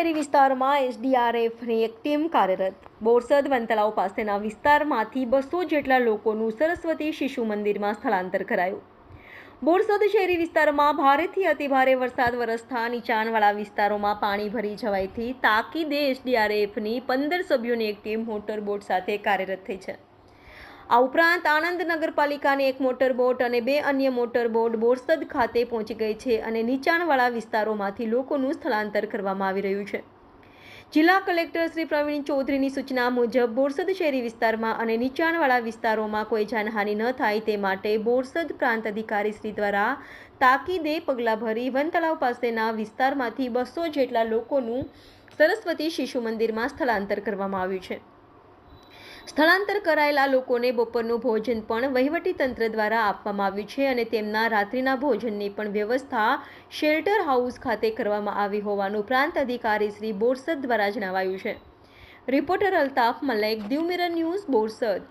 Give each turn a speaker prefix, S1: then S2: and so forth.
S1: શહેરી વિસ્તારમાં એસડીઆરએફની એક ટીમ કાર્યરત. બોરસદ વંતલાવ પાસેના વિસ્તારમાંથી બસો જેટલા લોકોનું સરસ્વતી શિશુ મંદિરમાં સ્થળાંતર કરાયું. બોરસદ શહેરી વિસ્તારમાં ભારેથી અતિભારે વરસાદ વરસતા નીચાણવાળા વિસ્તારોમાં પાણી ભરી જવાયથી તાકીદે એસડીઆરએફની પંદર સભ્યોની એક ટીમ મોટર બોટ સાથે કાર્યરત થઈ છે. આ ઉપરાંત આણંદ નગરપાલિકાની એક મોટરબોટ અને બે અન્ય મોટર બોટ બોરસદ ખાતે પહોંચી ગઈ છે અને નીચાણવાળા વિસ્તારોમાંથી લોકોનું સ્થળાંતર કરવામાં આવી રહ્યું છે. જિલ્લા કલેક્ટર શ્રી પ્રવીણ ચૌધરીની સૂચના મુજબ બોરસદ શહેરી વિસ્તારમાં અને નીચાણવાળા વિસ્તારોમાં કોઈ જાનહાનિ ન થાય તે માટે બોરસદ પ્રાંત અધિકારી શ્રી દ્વારા તાકીદે પગલાં ભરી વનતળાવ પાસેના વિસ્તારમાંથી બસો જેટલા લોકોનું સરસ્વતી શિશુ મંદિરમાં સ્થળાંતર કરવામાં આવ્યું છે. સ્થળાંતર કરાયેલા લોકોને બપોરનું ભોજન પણ વહીવટી તંત્ર દ્વારા આપવામાં આવ્યું છે અને તેમના રાત્રિના ભોજનની પણ વ્યવસ્થા શેલ્ટર હાઉસ ખાતે કરવામાં આવી હોવાનું પ્રાંત અધિકારી શ્રી બોરસદ દ્વારા જણાવાયું છે. Reporter Altaf Malek Diu Mirror News Borsad.